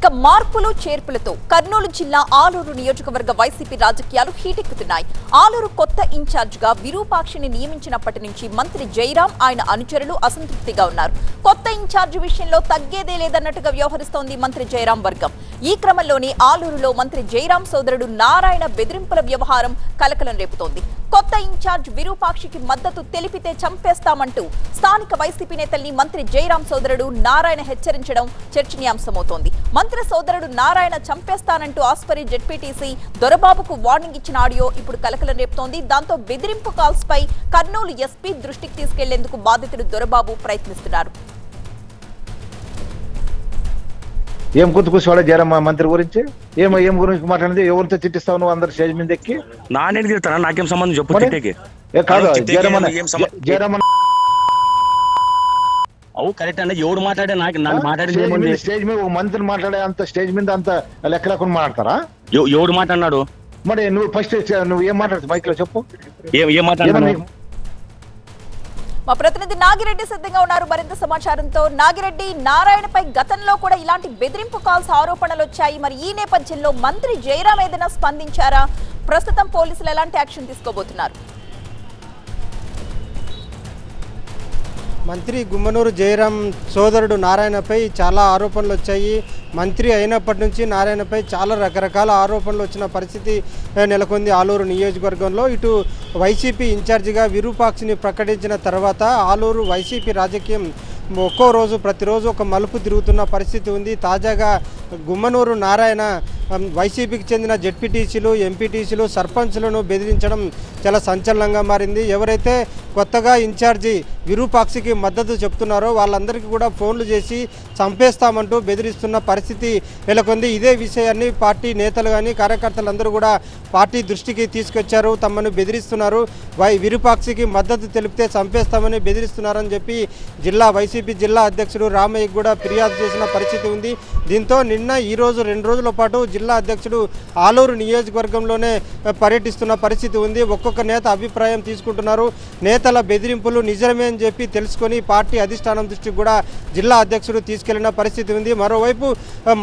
ఇక మార్పులు చేర్పులతో కర్నూలు జిల్లా ఆలూరు నియోజకవర్గ వైసీపీ రాజకీయాలు హీటెక్కుతున్నాయి. ఆలూరు కొత్త ఇన్ఛార్జ్గా విరూపాక్షిని నియమించినప్పటి నుంచి మంత్రి జైరాం ఆయన అనుచరులు అసంతృప్తిగా ఉన్నారు. కొత్త ఇన్ఛార్జ్ విషయంలో తగ్గేదే లేదన్నట్టుగా వ్యవహరిస్తోంది మంత్రి జైరాం వర్గం. ఈ క్రమంలోనే ఆలూరులో మంత్రి జైరాం సోదరుడు నారాయణ బెదిరింపుల వ్యవహారం కలకలం రేపుతోంది. కొత్త ఇన్ఛార్జ్ విరూపాక్షికి మద్దతు తెలిపితే చంపేస్తామంటూ స్థానిక వైసీపీ నేతల్ని మంత్రి జయరాం సోదరుడు నారాయణ హెచ్చరించడం చర్చనీయాంశమవుతోంది. మంత్రి సోదరుడు నారాయణ చంపేస్తానంటూ ఆస్పరి జెడ్పీటీసీ దొరబాబుకు వార్నింగ్ ఇచ్చిన ఆడియో ఇప్పుడు కలకలం రేపుతోంది. దాంతో బెదిరింపు కాల్స్ పై కర్నూలు ఎస్పీ దృష్టికి తీసుకెళ్ళేందుకు బాధితుడు దొరబాబు ప్రయత్నిస్తున్నారు. ఏం గుర్తు కూర్చోవాలా జయరామ మంత్రి గురించి? ఏం ఏం గురించి మాట్లాడింది? ఎవరితో చిట్టిస్తావు నువ్వు అందరు స్టేజ్ మీద ఎక్కి? నానేది తిడతానా? నాకేం సంబంధం చెప్పు? తిట్టేకి. కాదు సంబంధం? జయరామన్న అవు కరెక్ట్ అంటే ఎవడు మాట్లాడే నాకు నన్ను మాట్లాడింది స్టేజ్ మీద ఒక మంత్రి మాట్లాడే అంత స్టేజ్ మీద అంత లెక్క లేకుండా మాట్లాడతారా? ఎవ- ఎవడు మాట్లాడినాడు? మరి నువ్వు ఫస్ట్ నువ్వు ఏం మాట్లాడుతావు మైక్లో చెప్పు. ఏం ఏం మాట్లాడినాడు? ఏమన్నా మా ప్రతినిధి నాగిరెడ్డి సిద్ధంగా ఉన్నారు. మరింత సమాచారంతో నాగిరెడ్డి నారాయణపై గతంలో కూడా ఇలాంటి బెదిరింపు కాల్స్ ఆరోపణలు వచ్చాయి. మరి ఈ నేపథ్యంలో మంత్రి జయరాం ఏదైనా స్పందించారా? ప్రస్తుతం పోలీసులు ఎలాంటి యాక్షన్ తీసుకోబోతున్నారు? మంత్రి గుమ్మనూరు జయరాం సోదరుడు నారాయణపై చాలా ఆరోపణలు వచ్చాయి. మంత్రి అయినప్పటి నుంచి నారాయణపై చాలా రకరకాల ఆరోపణలు వచ్చిన పరిస్థితి నెలకొంది ఆలూరు నియోజకవర్గంలో. ఇటు వైసీపీ ఇన్ఛార్జిగా విరూపాక్షిని ప్రకటించిన తర్వాత ఆలూరు వైసీపీ రాజకీయం ఒక్కో రోజు ప్రతిరోజు ఒక మలుపు తిరుగుతున్న పరిస్థితి ఉంది. తాజాగా గుమ్మనూరు నారాయణ వైసీపీకి చెందిన జెడ్పీటీసీలు ఎంపీటీసీలు సర్పంచ్లను బెదిరించడం చాలా సంచలనంగా మారింది. ఎవరైతే కొత్తగా ఇన్ఛార్జి విరూపాక్షికి మద్దతు చెప్తున్నారో వాళ్ళందరికీ కూడా ఫోన్లు చేసి చంపేస్తామంటూ బెదిరిస్తున్న పరిస్థితి నెలకొంది. ఇదే విషయాన్ని పార్టీ నేతలు కానీ కార్యకర్తలందరూ కూడా పార్టీ దృష్టికి తీసుకొచ్చారు. తమను బెదిరిస్తున్నారు. వై విరూపాక్షికి మద్దతు తెలిపితే చంపేస్తామని బెదిరిస్తున్నారని చెప్పి జిల్లా వైసీపీ జిల్లా అధ్యక్షుడు రామయ్య కూడా ఫిర్యాదు చేసిన పరిస్థితి ఉంది. దీంతో నిన్న ఈ రోజు రెండు రోజుల పాటు జిల్లా అధ్యక్షుడు ఆలూరు నియోజకవర్గంలోనే పర్యటిస్తున్న పరిస్థితి ఉంది. ఒక్కొక్క నేత అభిప్రాయం తీసుకుంటున్నారు. నేతల బెదిరింపులు నిజమే అని చెప్పి తెలుసుకొని పార్టీ అధిష్టానం దృష్టికి కూడా జిల్లా అధ్యక్షుడు తీసుకెళ్ళిన పరిస్థితి ఉంది. మరోవైపు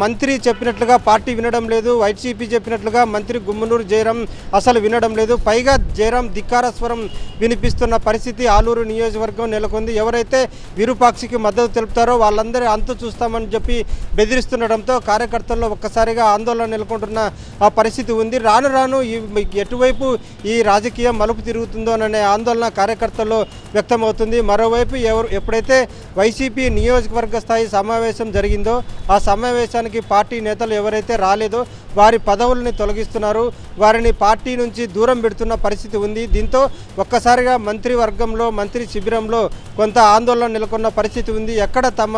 మంత్రి చెప్పినట్లుగా పార్టీ వినడం లేదు. వైసీపీ చెప్పినట్లుగా మంత్రి గుమ్మనూరు జయరాం అసలు వినడం లేదు. పైగా జయరాం ధిక్కారస్వరం వినిపిస్తున్న పరిస్థితి ఆలూరు నియోజకవర్గం నెలకొంది. ఎవరైతే విరూపాక్షికి మద్దతు తెలుపుతారో వాళ్ళందరూ అంతు చూస్తామని చెప్పి బెదిరిస్తుండటంతో కార్యకర్తల్లో ఒక్కసారిగా ఆందోళన నెలకొంటున్న ఆ పరిస్థితి ఉంది. రాను రాను ఈ ఎటువైపు ఈ రాజకీయం మలుపు తిరుగుతుందో అనే ఆందోళన కార్యకర్తల్లో వ్యక్తమవుతుంది. మరోవైపు ఎవరు ఎప్పుడైతే వైసీపీ నియోజకవర్గ స్థాయి సమావేశం జరిగిందో ఆ సమావేశానికి పార్టీ నేతలు ఎవరైతే రాలేదో వారి పదవుల్ని తొలగిస్తున్నారు. వారిని పార్టీ నుంచి దూరం పెడుతున్న పరిస్థితి ఉంది. దీంతో ఒక్కసారిగా మంత్రివర్గంలో మంత్రి శిబిరంలో కొంత ఆందోళన నెలకొన్న పరిస్థితి ఉంది. ఎక్కడ తమ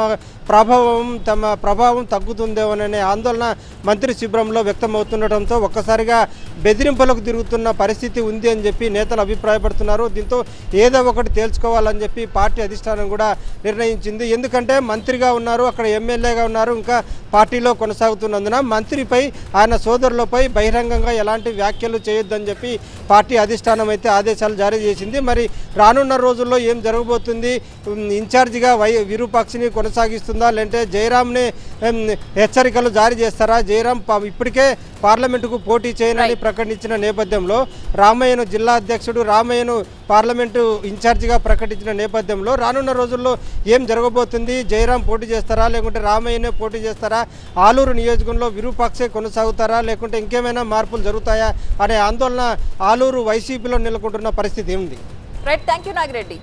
ప్రభావం తమ ప్రభావం తగ్గుతుందేమోననే ఆందోళన మంత్రి శిబిరం శిబిరంలో వ్యక్తమవుతుండటంతో ఒక్కసారిగా బెదిరింపులకు తిరుగుతున్న పరిస్థితి ఉంది అని చెప్పి నేతలు అభిప్రాయపడుతున్నారు. దీంతో ఏదో ఒకటి తేల్చుకోవాలని చెప్పి పార్టీ అధిష్టానం కూడా నిర్ణయించింది. ఎందుకంటే మంత్రిగా ఉన్నారు అక్కడ ఎమ్మెల్యేగా ఉన్నారు ఇంకా పార్టీలో కొనసాగుతున్నందున మంత్రిపై ఆయన సోదరులపై బహిరంగంగా ఎలాంటి వ్యాఖ్యలు చేయొద్దని చెప్పి పార్టీ అధిష్టానం అయితే ఆదేశాలు జారీ చేసింది. మరి రానున్న రోజుల్లో ఏం జరగబోతుంది? ఇన్ఛార్జిగా వై విరూపాక్షిని కొనసాగిస్తుందా? లేదంటే జయరామ్ని హెచ్చరికలు జారీ చేస్తారా? జయరాం ఇప్పటికే పార్లమెంటుకు పోటీ చేయనని ప్రకటించిన నేపథ్యంలో రామయ్యను జిల్లా అధ్యక్షుడు రామయ్యను పార్లమెంటు ఇన్ఛార్జిగా ప్రకటించిన నేపథ్యంలో రానున్న రోజుల్లో ఏం జరగబోతుంది? జయరాం పోటీ చేస్తారా? లేకుంటే రామయ్యనే పోటీ చేస్తారా? ఆలూరు నియోజకవర్గంలో విరూపాక్షే కొనసాగుతారా? లేకుంటే ఇంకేమైనా మార్పులు జరుగుతాయా? అనే ఆందోళన ఆలూరు వైసీపీలో నెలకొంటున్న పరిస్థితి ఉంది రైట్ థ్యాంక్ యూ నాగిరెడ్డి